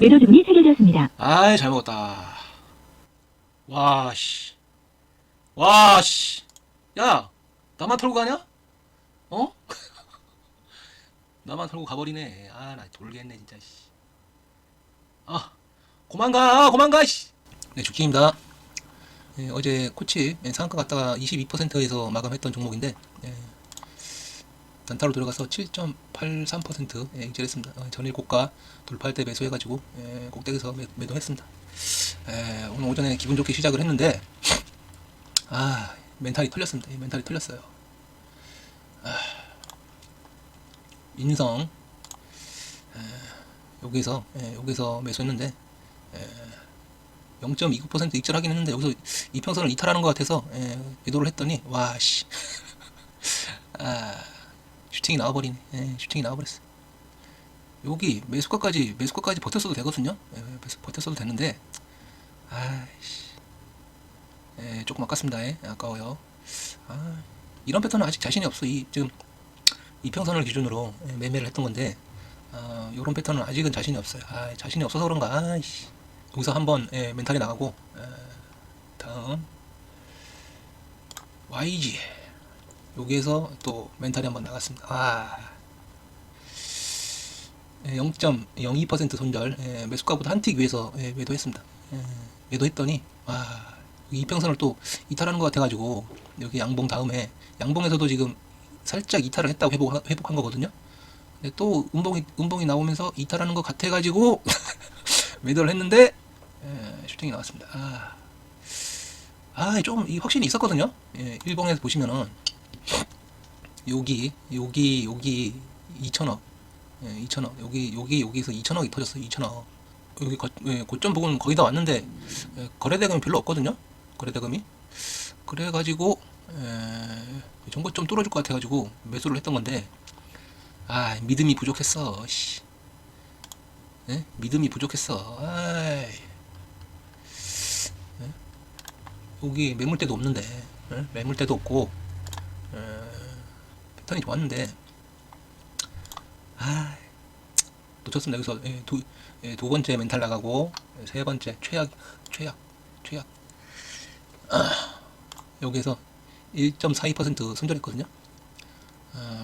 매도 주문이 체결되었습니다. 아이 잘 먹었다. 와 씨. 와 씨. 야 나만 털고 가냐? 어? 나만 털고 가버리네. 아 나 돌겠네 진짜. 씨. 아 고만 가 고만 가 씨. 네 죽기입니다. 예, 어제 코치 예, 상한가 갔다가 22%에서 마감했던 종목인데 예, 단타로 들어가서 7.83% 예, 익절했습니다. 어, 전일 고가 돌파할 때 매수해가지고 예, 꼭대기에서 매, 매도했습니다. 예, 오늘 오전에 기분 좋게 시작을 했는데 아 멘탈이 털렸습니다. 예, 멘탈이 털렸어요. 아, 인성 예, 여기서 예, 여기서 매수했는데 예, 0.29% 익절하긴 했는데 여기서 이평선을 이탈하는 것 같아서 예, 매도를 했더니 와씨 아, 슈팅이 나와버리네. 예, 슈팅이 나와버렸어. 여기 매수가까지 매수가까지 버텼어도 되거든요. 예, 매수 버텼어도 되는데 아이씨 예, 조금 아깝습니다. 예, 아까워요. 아, 이런 패턴은 아직 자신이 없어. 이 지금 이평선을 기준으로 예, 매매를 했던 건데 아, 이런 패턴은 아직은 자신이 없어요. 아, 자신이 없어서 그런가. 아이씨. 여기서 한번 예, 멘탈이 나가고 예, 다음 YG 여기에서 또 멘탈이 한번 나갔습니다. 아. 0.02% 손절 예, 매수가보다 한 틱 위에서 예, 매도했습니다. 예, 매도했더니 와 이평선을 또 이탈하는 것 같아가지고 여기 양봉 다음에 양봉에서도 지금 살짝 이탈을 했다고 회복 회복한 거거든요. 근데 또 음봉이 음봉이 나오면서 이탈하는 것 같아가지고 매도를 했는데 예, 슈팅이 나왔습니다. 아, 아 조금 이 확신이 있었거든요. 예, 일봉에서 보시면은 여기 여기 여기 2천억 예, 2천억 여기 여기 여기서 2천억이 터졌어요 2천억 여기 거, 예, 고점 부분 거의 다 왔는데 예, 거래대금이 별로 없거든요 거래대금이 그래가지고 예, 정보 좀 뚫어줄 것 같아가지고 매수를 했던 건데 아 믿음이 부족했어 씨. 예? 믿음이 부족했어 아이. 예? 여기 매물대도 없는데 예? 매물대도 없고 예, 패턴이 좋았는데 아 놓쳤습니다 여기서 예, 두, 예, 두 번째 멘탈 나가고 예, 세 번째 최악 최악 최악 아, 여기에서 1.42% 손절했거든요 아,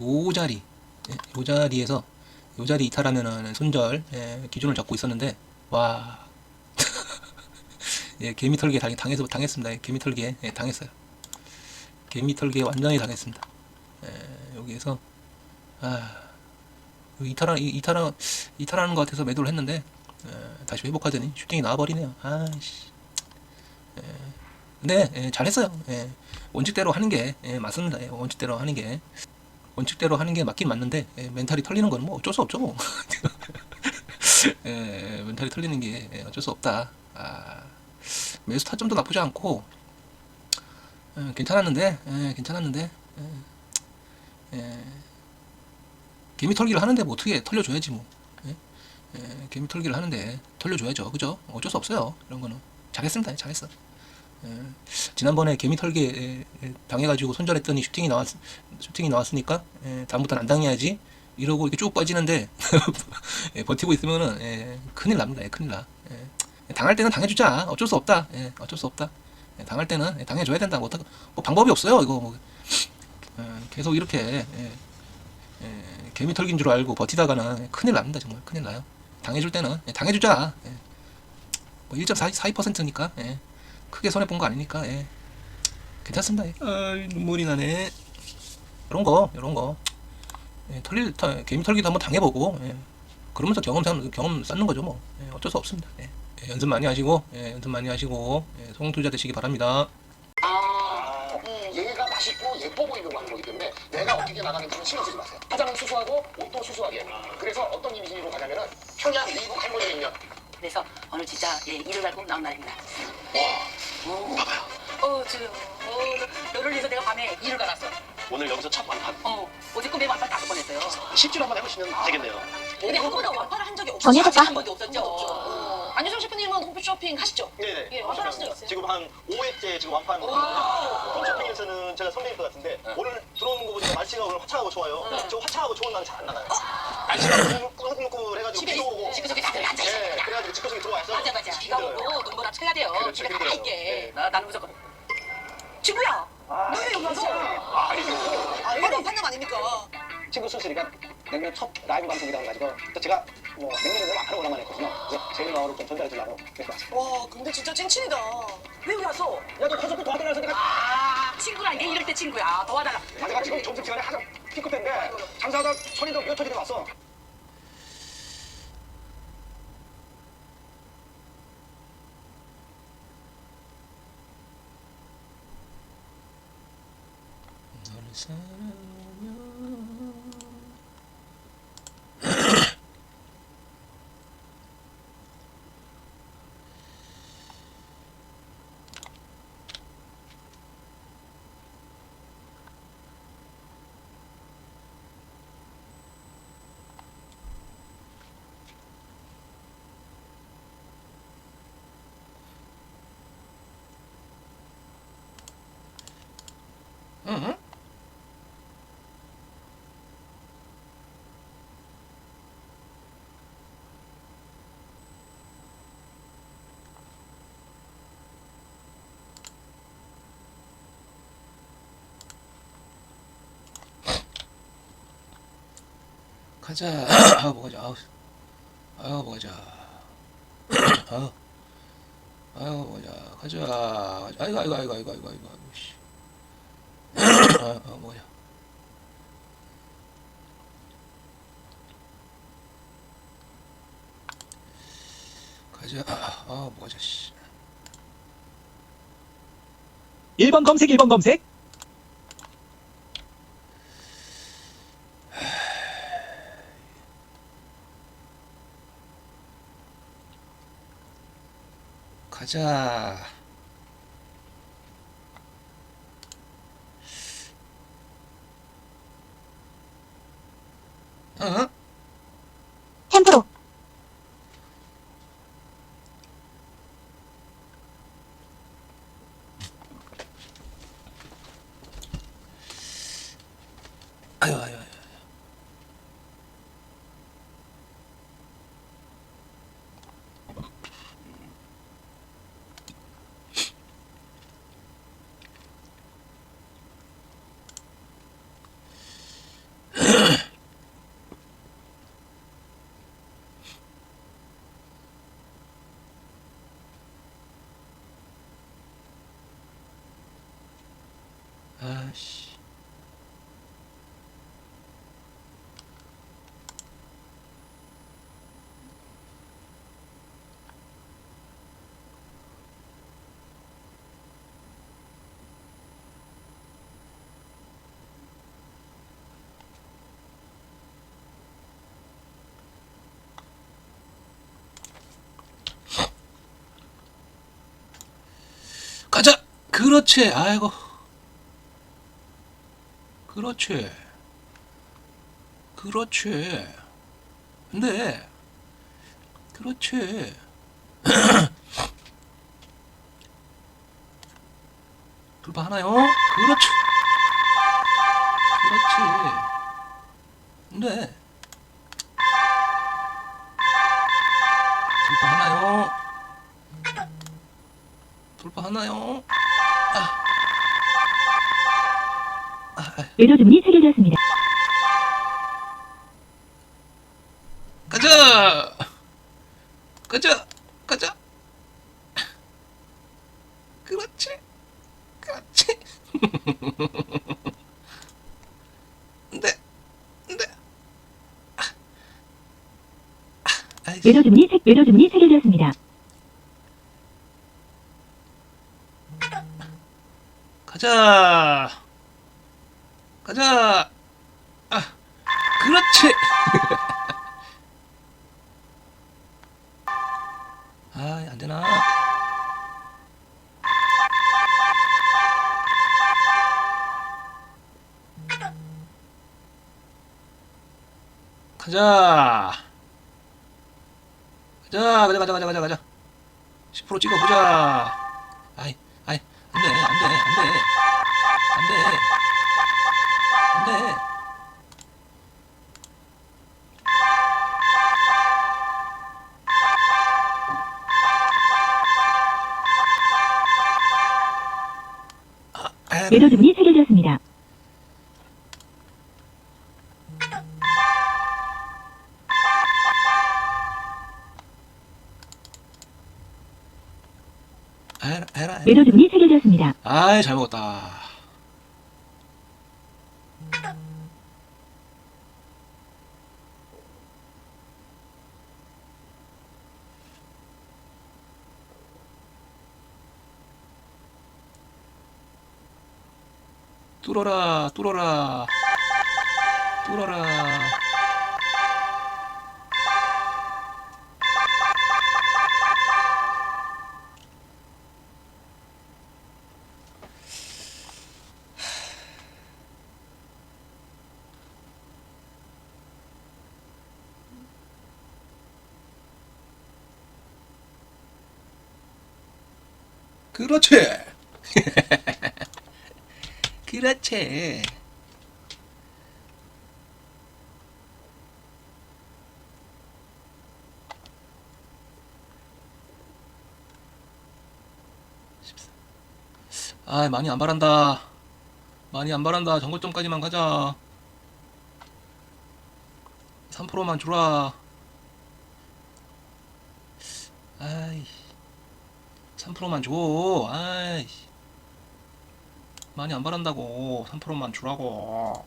요 자리 예, 요 자리에서 요 자리 이탈하면은 손절 예, 기준을 잡고 있었는데 와 예, 개미 털기에 당, 당해서 당했습니다. 예, 개미 털기에 예, 당했어요. 개미 털기에 완전히 당했습니다. 예, 여기에서 아 이탈하 이- 이탈하 이탈하는 것 같아서 매도를 했는데 예, 다시 회복하더니 슈팅이 나와버리네요. 아씨. 예, 근데 예, 잘했어요. 예, 원칙대로 하는 게 예, 맞습니다. 예, 원칙대로 하는 게 원칙대로 하는 게 맞긴 맞는데 예, 멘탈이 털리는 건뭐 어쩔 수 없죠. 뭐. 예, 멘탈이 털리는 게 예, 어쩔 수 없다. 아, 매수 타점도 나쁘지 않고 예, 괜찮았는데 예, 괜찮았는데 예, 예, 개미 털기를 하는데 뭐 어떻게 털려줘야지 뭐. 예? 예, 개미 털기를 하는데 털려줘야죠. 그죠? 어쩔 수 없어요 이런 거는. 잘했습니다. 잘했어. 예, 지난번에 개미 털기 당해가지고 손절했더니 슈팅이 나왔 슈팅이 나왔으니까 예, 다음부터는 안 당해야지 이러고 이렇게 쭉 빠지는데 예, 버티고 있으면은 예, 큰일 납니다. 예, 큰일 나. 예. 당할 때는 당해주자. 어쩔 수 없다. 예, 어쩔 수 없다. 예, 당할 때는 예, 당해줘야 된다. 뭐, 뭐 방법이 없어요. 이거 뭐 예, 계속 이렇게 개미 털긴 줄 알고 버티다가는 큰일 납니다. 정말 큰일 나요. 당해줄 때는 예, 당해주자. 예. 뭐 1.42%니까 예, 크게 손해 본 거 아니니까 예. 괜찮습니다. 예. 아, 눈물이 나네. 이런 거, 이런 거. 예, 털릴 털, 개미 털기도 한번 당해보고 예. 그러면서 경험 쌓- 경험 쌓는 거죠 뭐 예, 어쩔 수 없습니다. 예. 예, 연습 많이 하시고 예, 연습 많이 하시고 예, 성투자 되시기 바랍니다. 아, 얘가 맛있고 예뻐 보이는 거기 때문에 내가 어떻게 나가는지는 신경 쓰지 마세요. 화장은 수수하고 옷도 수수하게. 그래서 어떤 이미지로 가냐면은 평양 미국 할머니 있냐. 그래서 오늘 진짜 예, 일을 갈고 나온 날입니다. 와, 오, 봐봐요. 어, 지금 어, 너를 위해서 내가 밤에 일을 갈았어. 오늘 여기서 첫 완판. 어, 어제 꿈에 완판 다섯 번 했어요. 실제로 한번 해보시면 되겠네요. 근데 한 번도 완판을 한 적이. 정리해볼까? 한 번도 없었죠. 어. 안유정 셰프님은 홈쇼핑 하시죠? 네네. 예, 완판하신 적 있어요? 지금 한 5회째 지금 완판. 오. 홈쇼핑에서는 제가 선배일 것 같은데 오늘 들어오는 거 보니까 날씨가 오늘 화창하고 좋아요. 네. 저 화창하고 좋은 날은 잘 안 나가요. 아, 집에 꿀꿀꿀 해가지고 집에 비도 오고. 집에 저기 다들 앉아 있어. 예, 그래가지고 집구석에 들어와서. 맞아 맞아. 비가 오고 눈보라 쳐야 돼요. 그렇죠, 집에 다 힘들어요. 있게. 네. 나 나는 무조건. 친구야. 너왜 여기 왔어? 아이고. 이거 판단 아닙니까? 친구 순실이가 냉면 첫 라이브 방송이라고 해가지고 또 제가 뭐 냉면을 너무 하루 오랜만에 했거든요. 그래서 제 마음을 좀 전달해 주려고 왔어요. 와 근데 진짜 찐친이다. 왜 여기 왔어? 야너 콘서트 도와달라서 내가 아 친구란 게 이럴 때 친구야. 도와달라. 아, 내가 지금 점심시간에 하자 피크 때인데 장사하다 손님도 몇 초전에 왔어. 너를 사랑 가자. 아, 뭐가자. 아우. 아유, 뭐가자. 아유. 아유, 뭐가자. 가자. 아이고, 아이고, 아이고, 아이고, 아이고, 아이고, 씨. 아, 아, 뭐가자. 가자. 아, 아, 뭐가자, 씨. 1번 검색 1번 검색 자. 어? 템프로 아유, 아유, 아씨. 가자. 그렇지. 아이고. 그렇지. 그렇지. 근데 그렇지. 돌파 하나요? 그렇지. 그렇지. 근데 돌파 하나요? 돌파 하나요? 외도 주문이 체결되었습니다. 가자! 가자! 가자! 그렇지! 그렇지! 네! 네! 아, 아, 아이씨. 주문이 체, 외도 주문이 체결되었습니다. 가자! 가자! 아, 그렇지! 아, 안 되나? 가자! 가자, 가자, 가자, 가자, 가자, 가자. 10% 찍어보자. 아이, 아이, 안 돼, 안 돼, 안 돼. 안 돼. 네. 아, 아, 예도 주문이 체결되었습니다. 예도 주문이 체결되었습니다. 아이 잘 먹었다. 뚫어라 뚫어라. 뚫어라. 그렇지 그렇지. 아 많이 안 바란다. 많이 안 바란다. 정거점까지만 가자. 3%만 주라. 아이 3%만 줘. 아이 많이 안 바란다고 3%만 주라고.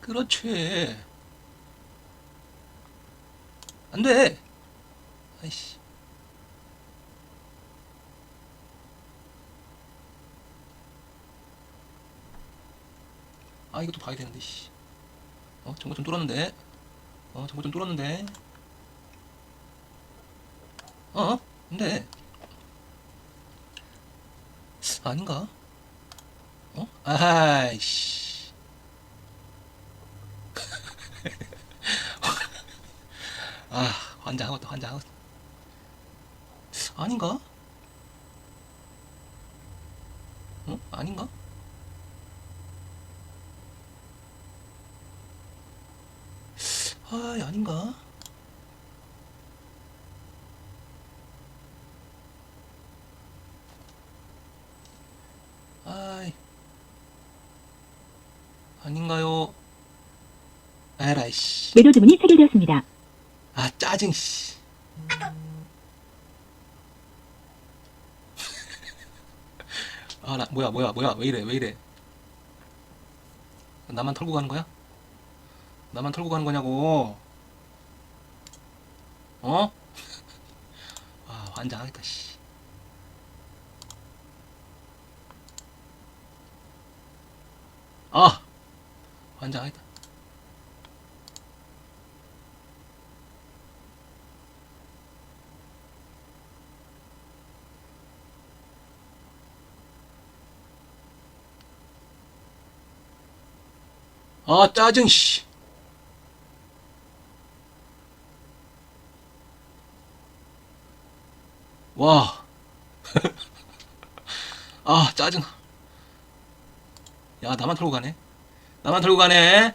그렇지. 안돼. 아이씨. 아 이것도 봐야 되는데 씨. 어 정거 좀 뚫었는데. 어 정거 좀 뚫었는데 어? 근데 아닌가? 어? 아이씨 아 환장하겠다 환장하겠다 아닌가? 어? 아닌가? 아 아닌가? 아이 아닌가요? 에라이 씨. 매도 주문이 체결되었습니다. 아 짜증 씨. 아 나 뭐야 뭐야 뭐야 왜 이래 왜 이래? 나만 털고 가는 거야? 나만 털고 가는 거냐고? 어? 아 환장하겠다 씨. 아 환장하겠다. 아 짜증 씨. 와. 아 짜증. 야 나만 털고 가네. 나만 털고 가네.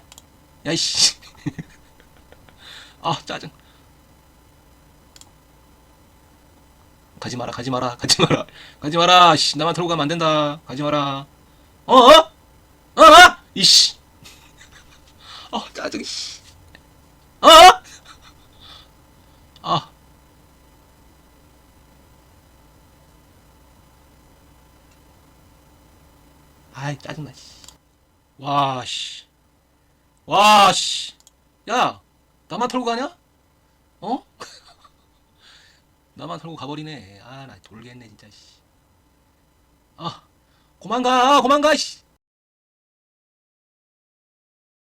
야이씨. 아 짜증. 가지 마라 가지 마라 가지 마라 가지 마라 씨 나만 털고 가면 안 된다 가지 마라 어? 어? 어? 어? 이씨 아 짜증 씨. 어? 아. 아이 짜증나 씨. 와 씨. 와 씨. 야, 나만 털고 가냐? 어? 나만 털고 가버리네. 아, 나 돌겠네 진짜 씨. 아, 고만 가, 고만 가 씨.